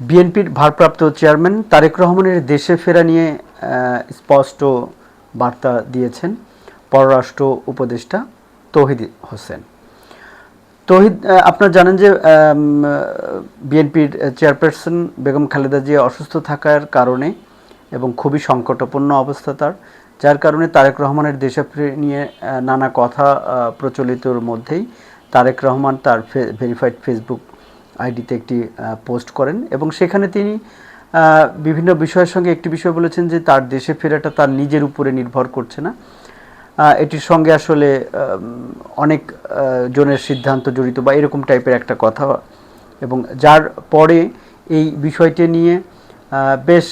বিএনপির ভারপ্রাপ্ত চেয়ারম্যান তারেক রহমানের দেশে ফেরা নিয়ে স্পষ্ট বার্তা দিয়েছেন পররাষ্ট্র উপদেষ্টা তৌহিদ হোসেন। তৌহিদ আপনারা জানেন যে বিএনপির চেয়ারপারসন বেগম খালেদা জিয়া অসুস্থ থাকার কারণে এবং খুবই সংকটাপন্ন অবস্থা তার, যার কারণে তারেক রহমানের দেশে ফিরে নিয়ে নানা কথা প্রচলিতর মধ্যেই তারেক রহমান তার ভেরিফাইড ফেসবুক আইডিতে একটি পোস্ট করেন এবং সেখানে তিনি বিভিন্ন বিষয়ের সঙ্গে একটি বিষয় বলেছেন যে তার দেশে ফেরাটা তার নিজের উপরে নির্ভর করছে না। এটির সঙ্গে আসলে অনেক জনের সিদ্ধান্ত জড়িত বা এরকম টাইপের একটা কথা এবং যার পরে এই বিষয়টি নিয়ে বেশ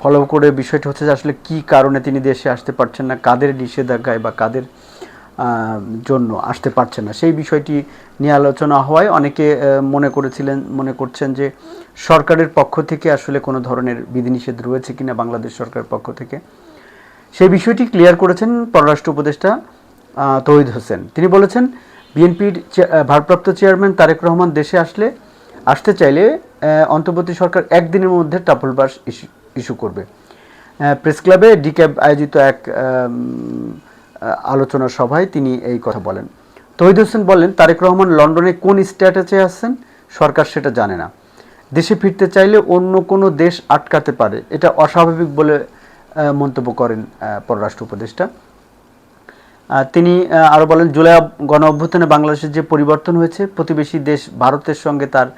ফলো করে বিষয়টি হচ্ছে যে আসলে কী কারণে তিনি দেশে আসতে পারছেন না, কাদের নিষেধাজ্ঞায় বা কাদের জন্য আসতে পারছেন না। সেই বিষয়টি নিয়ে আলোচনা হওয়ায় অনেকে মনে করেছিলেন, মনে করছেন যে সরকারের পক্ষ থেকে আসলে কোনো ধরনের বিধিনিষেধ রয়েছে কিনা বাংলাদেশ সরকারের পক্ষ থেকে। সেই বিষয়টি ক্লিয়ার করেছেন পররাষ্ট্র উপদেষ্টা তৌহিদ হোসেন। তিনি বলেছেন, বিএনপির ভারপ্রাপ্ত চেয়ারম্যান তারেক রহমান দেশে আসলে, আসতে চাইলে অন্তর্বর্তী সরকার একদিনের মধ্যে ট্রাভেল পাস ইস্যু করবে। প্রেস ক্লাবে ডিক্যাব আয়োজিত এক আলোচনা সভায় তিনি এই কথা বলেন। তহিদ হোসেন বলেন তারেক রহমান লন্ডনে কোন স্ট্যাটাসে আছেন? সরকার সেটা জানে না। দেশে ফিরতে চাইলে অন্য কোনো দেশ আটকাতে পারে। এটা অস্বাভাবিক বলে মন্তব্য করেন পররাষ্ট্র উপদেষ্টা। তিনি আহ, আরও বলেন জুলাই গণ অভ্যুত্থানে বাংলাদেশের যে পরিবর্তন হয়েছে প্রতিবেশী দেশ ভারতের সঙ্গে তার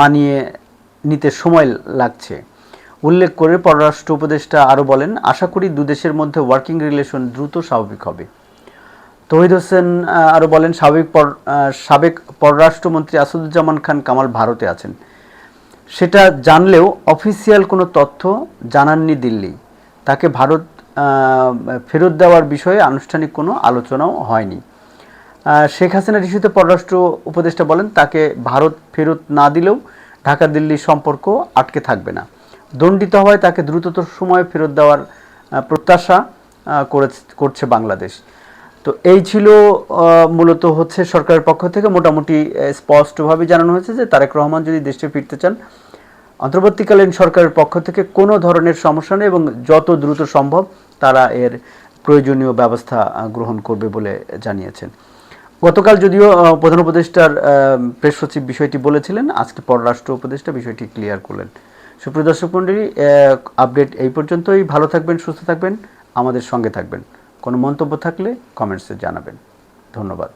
মানিয়ে নিতে সময় লাগছে। উল্লেখ করে পররাষ্ট্র উপদেষ্টা আরও বলেন, আশা করি দুদেশের মধ্যে ওয়ার্কিং রিলেশন দ্রুত স্বাভাবিক হবে। তহিদ হোসেন আরও বলেন, সাবেক পর সাবেক পররাষ্ট্রমন্ত্রী আসাদুজ্জামান খান কামাল ভারতে আছেন। সেটা জানলেও অফিসিয়াল কোনো তথ্য জানাননি দিল্লি। তাকে ভারত ফেরত দেওয়ার বিষয়ে আনুষ্ঠানিক কোনো আলোচনাও হয়নি। শেখ হাসিনার ইস্যুতে পররাষ্ট্র উপদেষ্টা বলেন, তাকে ভারত ফেরত না দিলেও ঢাকা দিল্লির সম্পর্ক আটকে থাকবে না। দণ্ডিত হওয়ায় তাকে দ্রুততর সময়ে ফেরত দেওয়ার প্রত্যাশা করছে বাংলাদেশ। তো এই ছিল মূলত হচ্ছে সরকারের পক্ষ থেকে মোটামুটি স্পষ্টভাবে জানানো হয়েছে যে তারেক রহমান যদি দেশে ফিরতে চান, অন্তর্বর্তীকালীন সরকারের পক্ষ থেকে কোনো ধরনের সমস্যা নেই এবং যত দ্রুত সম্ভব তারা এর প্রয়োজনীয় ব্যবস্থা গ্রহণ করবে বলে জানিয়েছেন। গতকাল যদিও প্রধান উপদেষ্টার প্রেস সচিব বিষয়টি বলেছিলেন, আজকে পররাষ্ট্র উপদেষ্টা বিষয়টি ক্লিয়ার করলেন। সুপ্রিয় দর্শক মন্ডলী আপডেট এই পর্যন্তই। ভালো থাকবেন, সুস্থ থাকবেন, আমাদের সঙ্গে থাকবেন। কোনো মন্তব্য থাকলে কমেন্টসে জানাবেন। ধন্যবাদ।